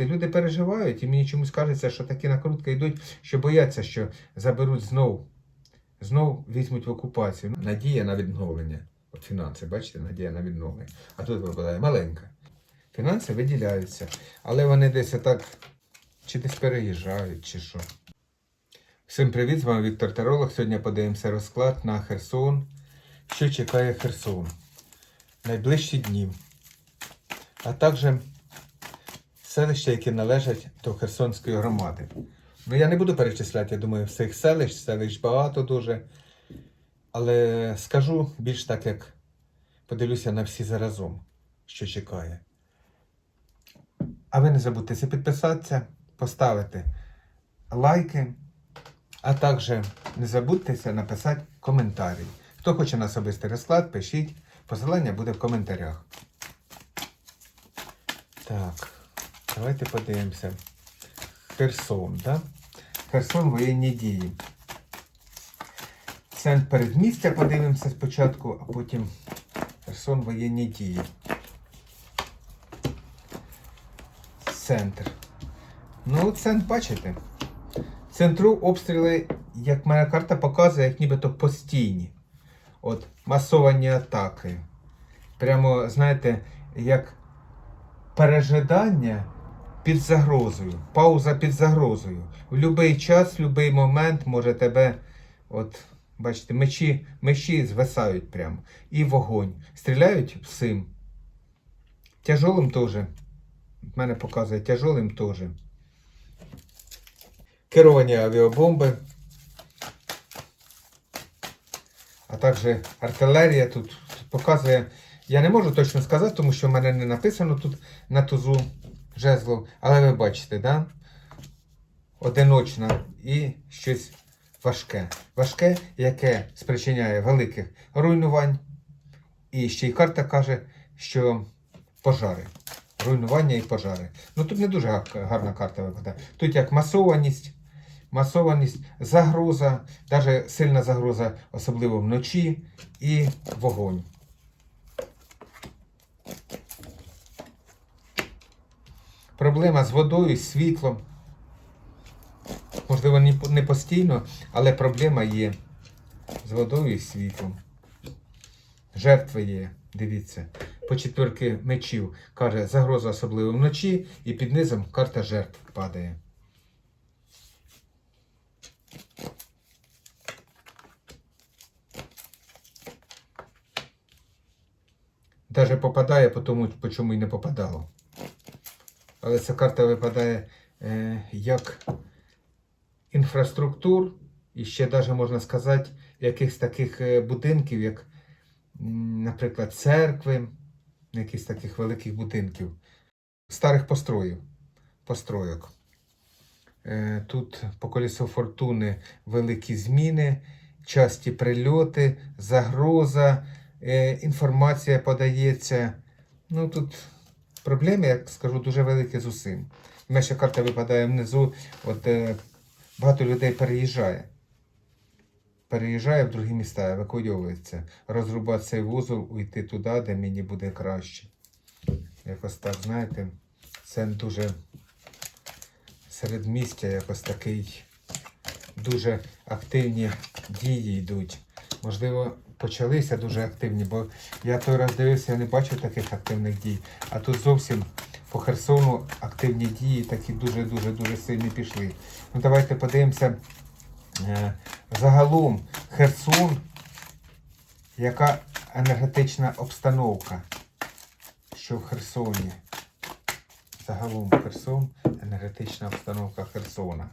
Люди переживають, і мені чомусь кажеться, що такі накрутки йдуть, що бояться, що заберуть знов, знов візьмуть в окупацію. Надія на відновлення. От фінанси, бачите, надія на відновлення. А тут випадає маленька. Фінанси виділяються, але вони десь так чи десь переїжджають, чи що. Всім привіт, з вами Віктор Таролог. Сьогодні подивимося розклад на Херсон. Що чекає Херсон? Найближчі дні. А також селища, які належать до Херсонської громади. Ну, я не буду перечисляти, я думаю, всіх селищ, селищ багато дуже. Але скажу більш так, як подивлюся на всі заразом, що чекає. А ви не забудьте підписатися, поставити лайки, а також не забудьте написати коментарі. Хто хоче на особистий розклад, пишіть. Посилання буде в коментарях. Так, давайте подивимося. Херсон, так? Херсон воєнні дії. Центр передмістя подивимося спочатку, а потім Херсон воєнні дії. Центр. Ну, центр, бачите? Центру обстріли, як моя карта показує, як нібито постійні. От, масовані атаки. Прямо, знаєте, як пережидання під загрозою, пауза під загрозою. В будь-який час, в будь-який момент може тебе, от, бачите, мечі, мечі звисають прямо. І вогонь. Стріляють всім. Тяжолим теж. В мене показує тяжолим теж. Керовані авіабомби. А також артилерія тут, тут показує. Я не можу точно сказати, тому що в мене не написано тут на тузу жезлов. Але ви бачите, да? Одиночна і щось важке. Важке, яке спричиняє великих руйнувань. І ще й карта каже, що пожари. Руйнування і пожари. Ну тут не дуже гарна карта випадає. Тут як масованість, масованість, загроза, навіть сильна загроза, особливо вночі, і вогонь. Проблема з водою, з світлом. Можливо, не постійно, але проблема є з водою і світлом. Жертви є, дивіться. По четвірки мечів каже загроза особливо вночі, і під низом карта жертв падає. Даже попадає по тому, по чому й не попадало. Але ця карта випадає е, як інфраструктур, і ще навіть можна сказати, якихось таких е, будинків, як, наприклад, церкви, якихось таких великих будинків, старих построїв, постройок. Е, Тут по колесу фортуни великі зміни, часті прильоти, загроза, е, інформація подається. Ну тут проблеми, як скажу, дуже великі з усім. Ще карта випадає внизу, от е, багато людей переїжджає. Переїжджає в другі міста, евакуйовується. Розрубати цей вузол, уйти туди, де мені буде краще. Якось так, знаєте, це дуже середмістя, якось такий дуже активні дії йдуть. Можливо, почалися дуже активні, бо я той раз дивився, я не бачив таких активних дій. А тут зовсім по Херсону активні дії такі дуже-дуже дуже сильні пішли. Ну давайте подивимося е, загалом Херсон, яка енергетична обстановка, що в Херсоні. Загалом Херсон, енергетична обстановка Херсона.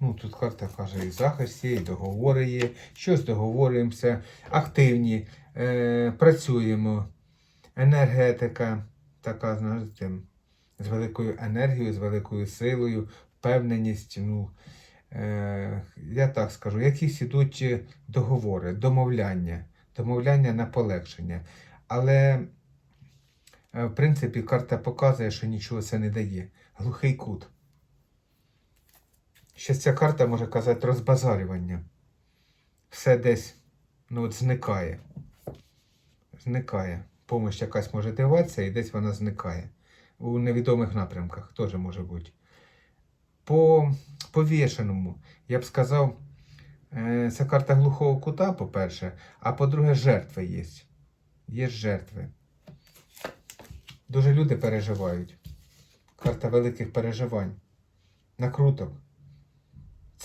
Ну, тут карта каже, і захист є, і договори є, щось договорюємося, активні, е, працюємо. Енергетика така, знаєте, з великою енергією, з великою силою, впевненість. Ну, е, я так скажу, якісь ідуть договори, домовляння, домовляння на полегшення. Але, е, в принципі, карта показує, що нічого це не дає. Глухий кут. Ще ця карта може казати розбазарювання. Все десь ну, от зникає. Зникає. допомога якась може даватися і десь вона зникає. У невідомих напрямках теж може бути. По повішеному, я б сказав, е, це карта глухого кута, по-перше, а по-друге, жертви є. Є жертви. Дуже люди переживають. Карта великих переживань. Накруток.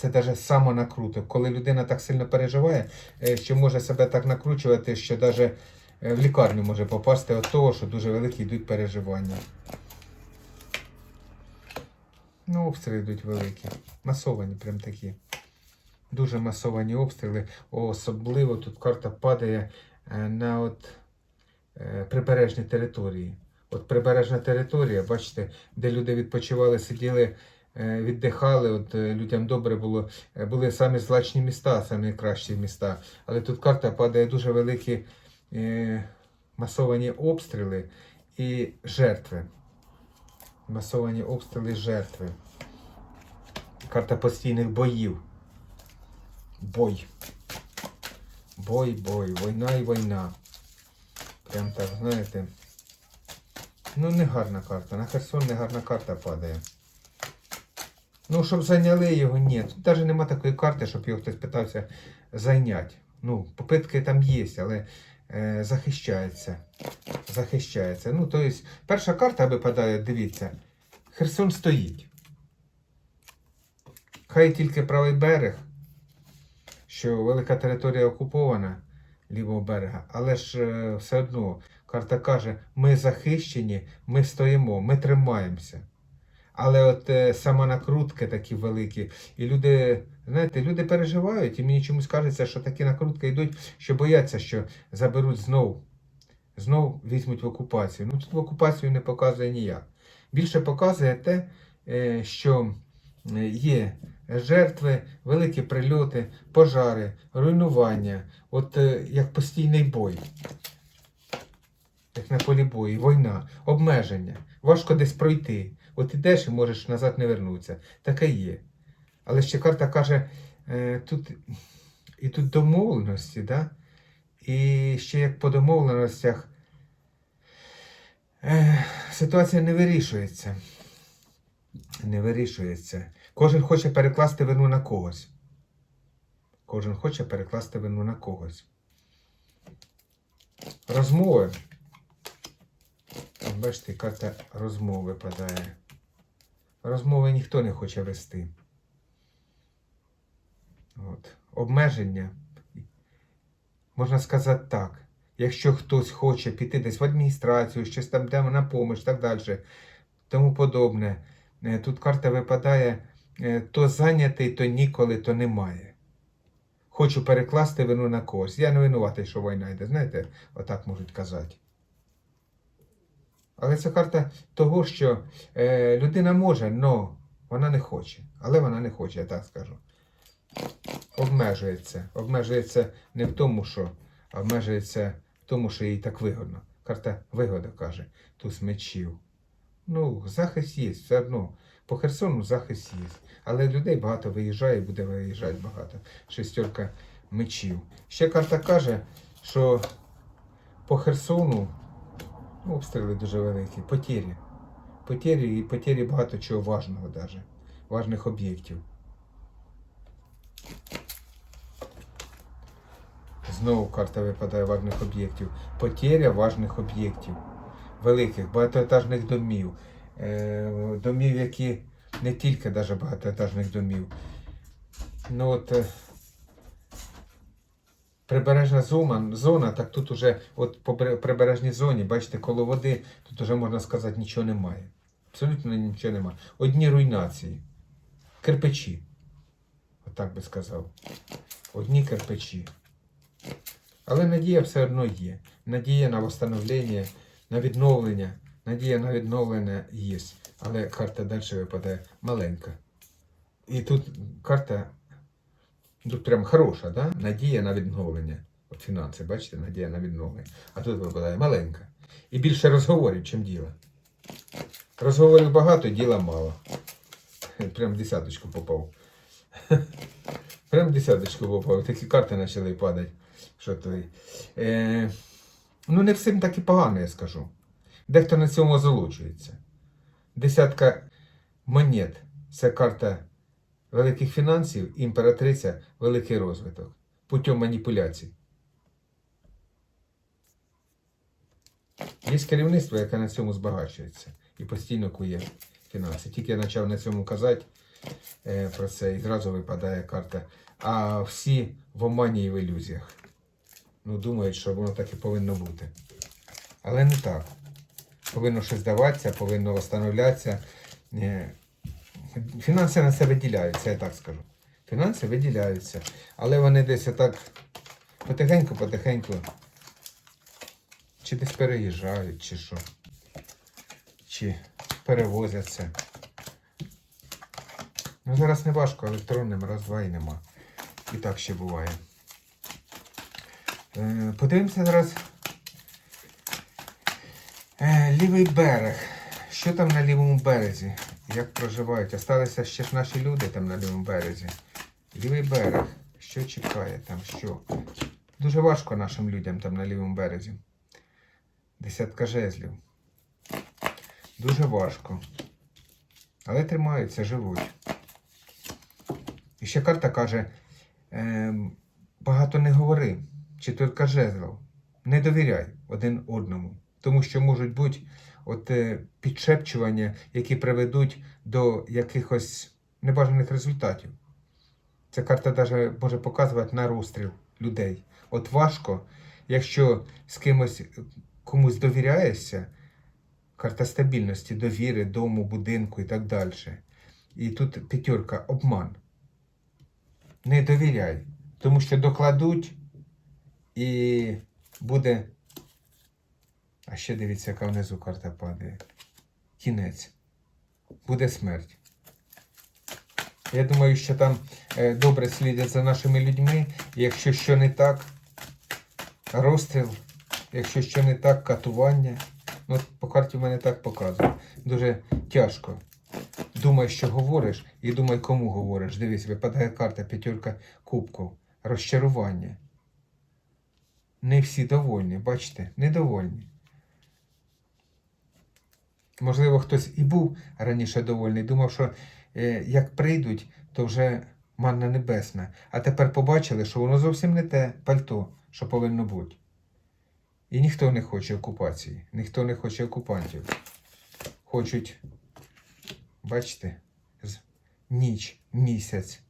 Це навіть самонакруток. Коли людина так сильно переживає, е, що може себе так накручувати, що навіть в лікарню може попасти від того, що дуже великі йдуть переживання. Ну, обстріли йдуть великі. Масовані прям такі. Дуже масовані обстріли. Особливо тут карта падає е, на от, е, прибережні території. От прибережна територія, бачите, де люди відпочивали, сиділи, е, віддихали, от е, людям добре було. Е, Були самі злачні міста, самі кращі міста. Але тут карта падає дуже великі е, масовані обстріли і жертви. Масовані обстріли і жертви. Карта постійних боїв. Бой. Бой, бой, війна і війна. Прям так, знаєте. Ну, не гарна карта. На Херсон не гарна карта падає. Ну, щоб зайняли його, ні. Тут навіть нема такої карти, щоб його хтось питався зайняти. Ну, попитки там є, але е, захищається. Захищається. Ну, тобто, перша карта випадає, дивіться. Херсон стоїть. Хай тільки правий берег, що велика територія окупована лівого берега, але ж е, все одно карта каже, ми захищені, ми стоїмо, ми тримаємося. Але от е, самонакрутки такі великі, і люди, знаєте, люди переживають, і мені чомусь кажеться, що такі накрутки йдуть, що бояться, що заберуть знов, знов візьмуть в окупацію. Ну тут в окупацію не показує ніяк. Більше показує те, е, що е, є жертви, великі прильоти, пожари, руйнування, от як постійний бой. Як на полі бою, війна, обмеження. Важко десь пройти. От ідеш і можеш назад не вернутися. Таке є. Але ще карта каже, е, тут і тут домовленості, да? і ще як по домовленостях е, ситуація не вирішується. Не вирішується. Кожен хоче перекласти вину на когось. Кожен хоче перекласти вину на когось. Розмови. Бачите, карта розмов випадає. Розмови ніхто не хоче вести. От. Обмеження. Можна сказати так. Якщо хтось хоче піти десь в адміністрацію, щось там де на помощь, так далі, тому подобне. Е, Тут карта випадає е, то зайнятий, то ніколи, то немає. Хочу перекласти вину на когось. Я не винуватий, що війна йде. Знаєте, отак можуть казати. Але це карта того, що е, людина може, але вона не хоче. Але вона не хоче, я так скажу. Обмежується. Обмежується не в тому, що, обмежується в тому, що їй так вигодно. Карта вигода каже, туз мечів. Ну, захист є, все одно. По Херсону захист є. Але людей багато виїжджає, і буде виїжджати багато. Шестерка мечів. Ще карта каже, що по Херсону ну, обстріли дуже великі, потері. Потері і потері багато чого важного даже. Важних об'єктів. Знову карта випадає важних об'єктів. Потеря важних об'єктів. Великих, багатоетажних домів. Е, домів, які не тільки даже багатоетажних домів. Ну от е, прибережна зона, зона, так тут уже от по прибережній зоні, бачите, коло води, тут уже можна сказати, нічого немає. Абсолютно нічого немає. Одні руйнації. Кирпичі. Отак би сказав. Одні кирпичі. Але надія все одно є. Надія на восстановлення, на відновлення. Надія на відновлення є. Але карта далі випадає маленька. І тут карта тут прям хороша, да? надія на відновлення. От фінанси, бачите, надія на відновлення. А тут випадає маленька. І більше розговорів, чим діла. Розговорів багато, діла мало. Прям в десяточку попав. Прям в десяточку попав. Такі карти почали падати. Що той. Е, Ну, не всім так і погано, я скажу. Дехто на цьому озолоджується. Десятка монет це карта великих фінансів, імператриця великий розвиток путем маніпуляцій. Є керівництво, яке на цьому збагачується і постійно кує фінанси. Тільки я почав на цьому казати е, про це, і зразу випадає карта. А всі в омані і в ілюзіях. Ну, думають, що воно так і повинно бути. Але не так. Повинно щось даватися, повинно встановлятися. Е, Фінанси на це виділяються, я так скажу. Фінанси виділяються. Але вони десь так потихеньку-потихеньку чи десь переїжджають, чи що. Чи перевозяться. Ну, зараз не важко, електронним раз-два і нема. І так ще буває. Е, Подивимося зараз. Е, Лівий берег. Що там на лівому березі? Як проживають? Осталися ще ж наші люди там на лівому березі. Лівий берег. Що чекає там? Що? Дуже важко нашим людям там на лівому березі. Десятка жезлів. Дуже важко. Але тримаються, живуть. І ще карта каже: ем, багато не говори, чи тільки жезлов. Не довіряй один одному. Тому що можуть бути от, е, підшепчування, які приведуть до якихось небажаних результатів. Ця карта навіть може показувати на розстріл людей. От важко, якщо з кимось комусь довіряєшся, карта стабільності, довіри, дому, будинку і так далі. І тут п'ятерка обман. Не довіряй, тому що докладуть і буде. А ще дивіться, яка внизу карта падає. Кінець. Буде смерть. Я думаю, що там е, добре слідять за нашими людьми. Якщо що не так, розстріл, якщо що не так, катування. Ну, по карті в мене так показує. Дуже тяжко. Думай, що говориш, і думай, кому говориш. Дивись, випадає карта п'ятерка кубків. Розчарування. Не всі довольні, бачите, недовольні. Можливо, хтось і був раніше довольний, думав, що е, як прийдуть, то вже манна небесна. А тепер побачили, що воно зовсім не те пальто, що повинно бути. І ніхто не хоче окупації, ніхто не хоче окупантів. Хочуть, бачите, ніч, місяць,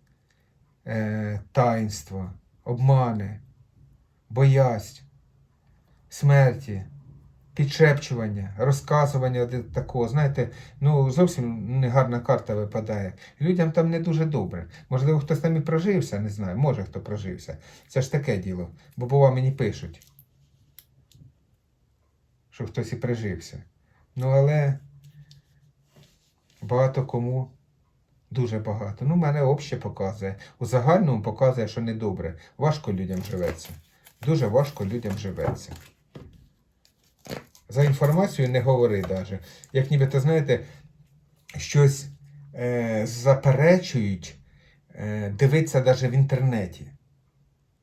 е, таїнство, обмани, боязнь, смерті, підшепчування, розказування такого. Знаєте, ну зовсім негарна карта випадає. Людям там не дуже добре. Можливо, хтось там і прожився, не знаю, може хто прожився. Це ж таке діло. Бо бува мені пишуть, що хтось і прижився. Ну, але багато кому. Дуже багато. Ну, мене обще показує. У загальному показує, що недобре. Важко людям живеться. Дуже важко людям живеться. За інформацією не говори даже. Як нібито, знаєте, щось е, заперечують, е, дивиться навіть в інтернеті.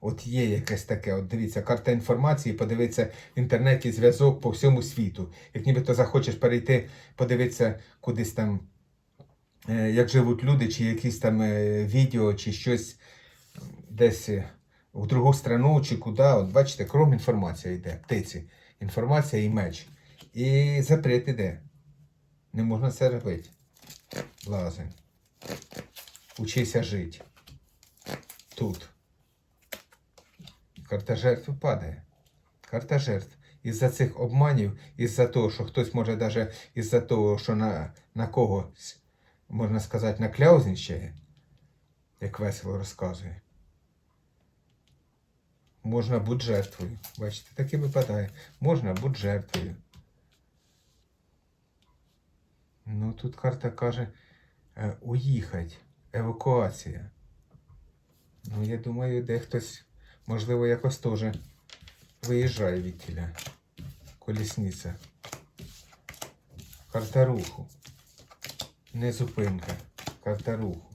От є якесь таке, от дивіться, карта інформації, подивитися в інтернеті зв'язок по всьому світу. Як нібито захочеш перейти, подивитися кудись там, е, як живуть люди, чи якісь там е, відео, чи щось десь е, в другу страну, чи куди. От бачите, кром інформація йде, птиці. Інформація і меч. І запрет іде. Не можна це робити. Лазень. Учися жити. Тут. Карта жертв падає. Карта жертв. Із-за цих обманів, із-за того, що хтось може навіть із-за того, що на, на когось, можна сказати, накляузничає, як весело розказує. Можна бути жертвою. Бачите, так і випадає. Можна бути жертвою. Ну, тут карта каже е, уїхати, евакуація. Ну, я думаю, де хтось, можливо, якось теж виїжджає від тіля. Колісниця. Карта руху. Не зупинка. Карта руху.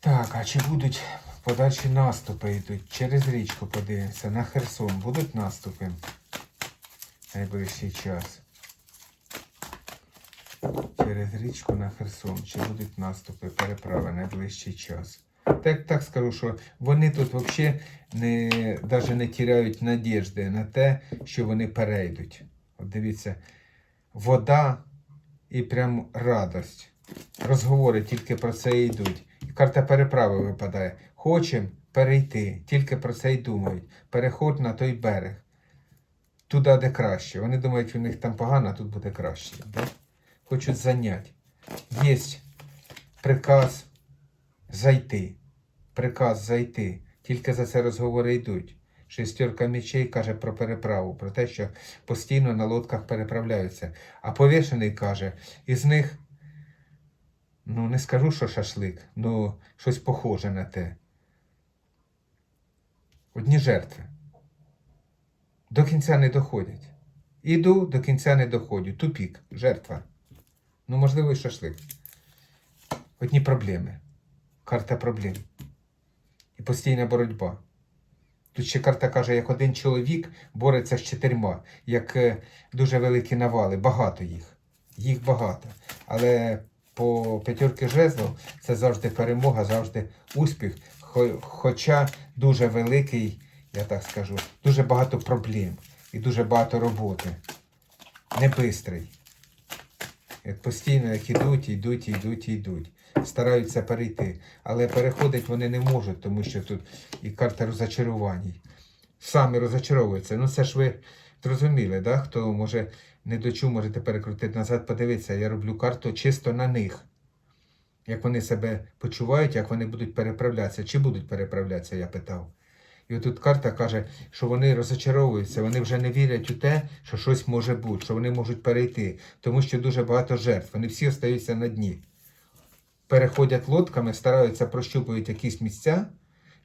Так, а чи будуть Подальші наступи йдуть. Через річку подивимося. На Херсон будуть наступи найближчий час. Через річку на Херсон. Чи будуть наступи, переправи найближчий час. Так, так скажу, що вони тут взагалі не, навіть не тіряють надіжди на те, що вони перейдуть. От дивіться, вода і прям радость. Розговори тільки про це йдуть. Карта переправи випадає. Хочемо перейти, тільки про це й думають. Переход на той берег. Туди, де краще. Вони думають, у них там погано, а тут буде краще. Да? Хочуть зайняти. Є приказ зайти. Приказ зайти. Тільки за це розговори йдуть. Шестерка мечей каже про переправу, про те, що постійно на лодках переправляються. А повішений каже, із них, ну не скажу, що шашлик, ну щось похоже на те. Одні жертви. До кінця не доходять. Іду, до кінця не доходжу. Тупік, жертва. Ну, можливо, і шашлик. Одні проблеми. Карта проблем. І постійна боротьба. Тут ще карта каже, як один чоловік бореться з чотирма, як е, дуже великі навали, багато їх. Їх багато. Але по п'ятерки жезлов це завжди перемога, завжди успіх. Хо- Хоча дуже великий, я так скажу, дуже багато проблем і дуже багато роботи. Не бистрий. Як постійно як ідуть, йдуть, йдуть, йдуть. Стараються перейти. Але переходить вони не можуть, тому що тут і карта розочарувань. Самі розочаровуються. Ну це ж ви зрозуміли, да? хто може не дочув, можете перекрутити назад, подивитися. Я роблю карту чисто на них. Як вони себе почувають, як вони будуть переправлятися. Чи будуть переправлятися, я питав. І отут карта каже, що вони розочаровуються, вони вже не вірять у те, що щось може бути, що вони можуть перейти, тому що дуже багато жертв. Вони всі остаються на дні. Переходять лодками, стараються прощупують якісь місця,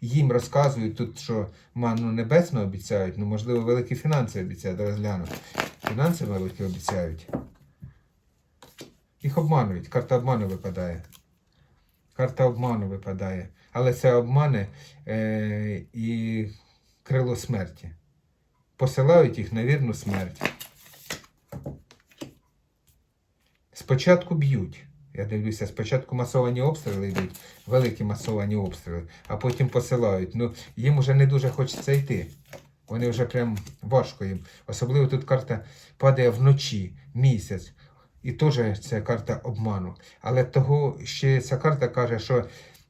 їм розказують тут, що ману небесну обіцяють, ну, можливо, великі фінанси обіцяють, розгляну. Фінанси великі обіцяють. Їх обманують, карта обману випадає. Карта обману випадає. Але це обмани е, і крило смерті. Посилають їх на вірну смерть. Спочатку б'ють. Я дивлюся, спочатку масовані обстріли йдуть, великі масовані обстріли, а потім посилають. Ну, їм вже не дуже хочеться йти. Вони вже прям важко їм. Особливо тут карта падає вночі, місяць. І теж це карта обману. Але того ще ця карта каже, що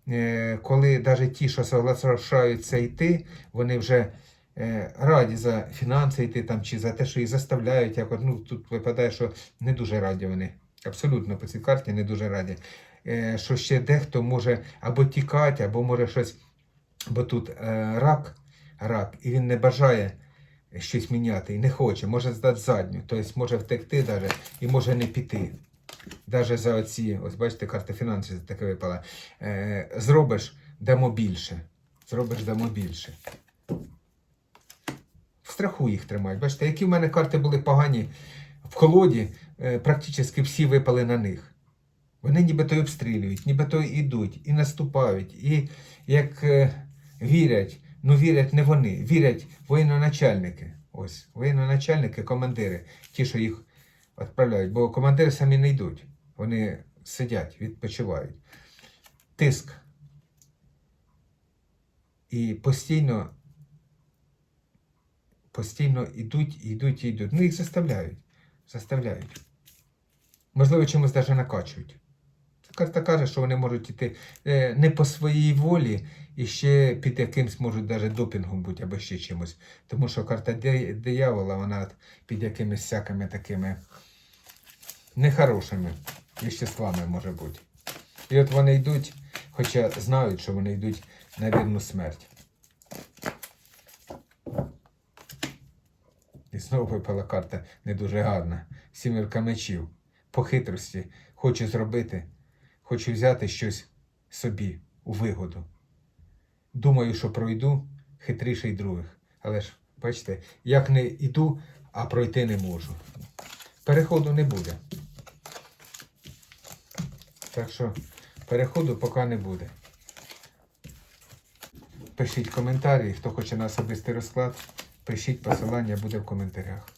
е, коли навіть ті, що соглашаються йти, вони вже е, раді за фінанси йти там, чи за те, що їх заставляють. Як, ну, тут випадає, що не дуже раді вони. Абсолютно по цій карті не дуже раді. Е, що ще дехто може або тікати, або може щось. Бо тут е, рак, рак, і він не бажає щось міняти і не хоче, може здати задню, тобто може втекти навіть і може не піти. Навіть за оці, ось бачите, карта фінансів таке випала. Е, зробиш, дамо більше. Зробиш, дамо більше. В страху їх тримають. Бачите, які в мене карти були погані в колоді, е, практично всі випали на них. Вони нібито й обстрілюють, нібито й ідуть, і наступають, і як е, вірять, ну вірять не вони, вірять воєноначальники. Ось, воєноначальники, командири, ті, що їх відправляють, бо командири самі не йдуть. Вони сидять, відпочивають. Тиск. І постійно, постійно йдуть, йдуть, йдуть. Ну, їх заставляють. Заставляють. Можливо, чимось навіть накачують. Карта каже, що вони можуть йти е, не по своїй волі і ще під якимсь можуть навіть допінгом бути або ще чимось. Тому що карта диявола, вона під якимись всякими такими нехорошими веществами може бути. І от вони йдуть, хоча знають, що вони йдуть на вірну смерть. І знову випала карта не дуже гарна. Сімірка мечів. По хитрості. Хочу зробити, хочу взяти щось собі у вигоду. Думаю, що пройду хитріший других. Але ж, бачите, як не йду, а пройти не можу. Переходу не буде. Так що переходу поки не буде. пишіть коментарі. Хто хоче на особистий розклад, пишіть посилання буде в коментарях.